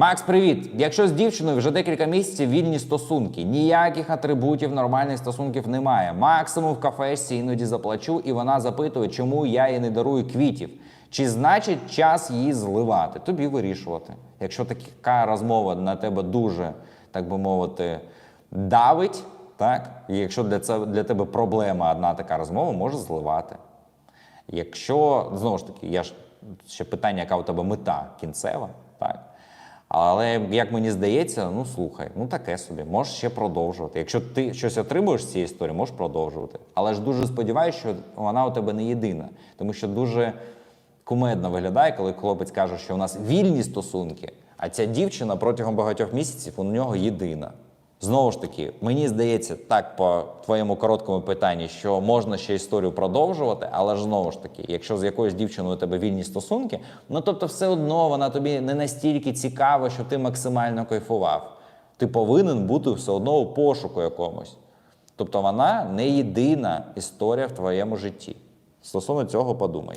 Макс, привіт! Якщо з дівчиною вже декілька місяців вільні стосунки, ніяких атрибутів нормальних стосунків немає. Максимум в кафешці іноді заплачу, і вона запитує, чому я їй не дарую квітів. Чи значить час її зливати? Тобі вирішувати. Якщо така розмова на тебе дуже, так би мовити, давить, так? І якщо для, це, для тебе проблема одна така розмова, може зливати. Якщо знову ж таки, я ж ще питання, яка у тебе мета кінцева, так? Але як мені здається, ну слухай, ну таке собі, можеш ще продовжувати. Якщо ти щось отримуєш з цієї історії, можеш продовжувати. Але ж дуже сподіваюся, що вона у тебе не єдина, тому що дуже кумедно виглядає, коли хлопець каже, що у нас вільні стосунки, а ця дівчина протягом багатьох місяців у нього єдина. Знову ж таки, мені здається, так по твоєму короткому питанні, що можна ще історію продовжувати, але ж знову ж таки, якщо з якоюсь дівчиною у тебе вільні стосунки, ну тобто все одно вона тобі не настільки цікава, що ти максимально кайфував. Ти повинен бути все одно у пошуку якомусь. Тобто вона не єдина історія в твоєму житті. Стосовно цього подумай.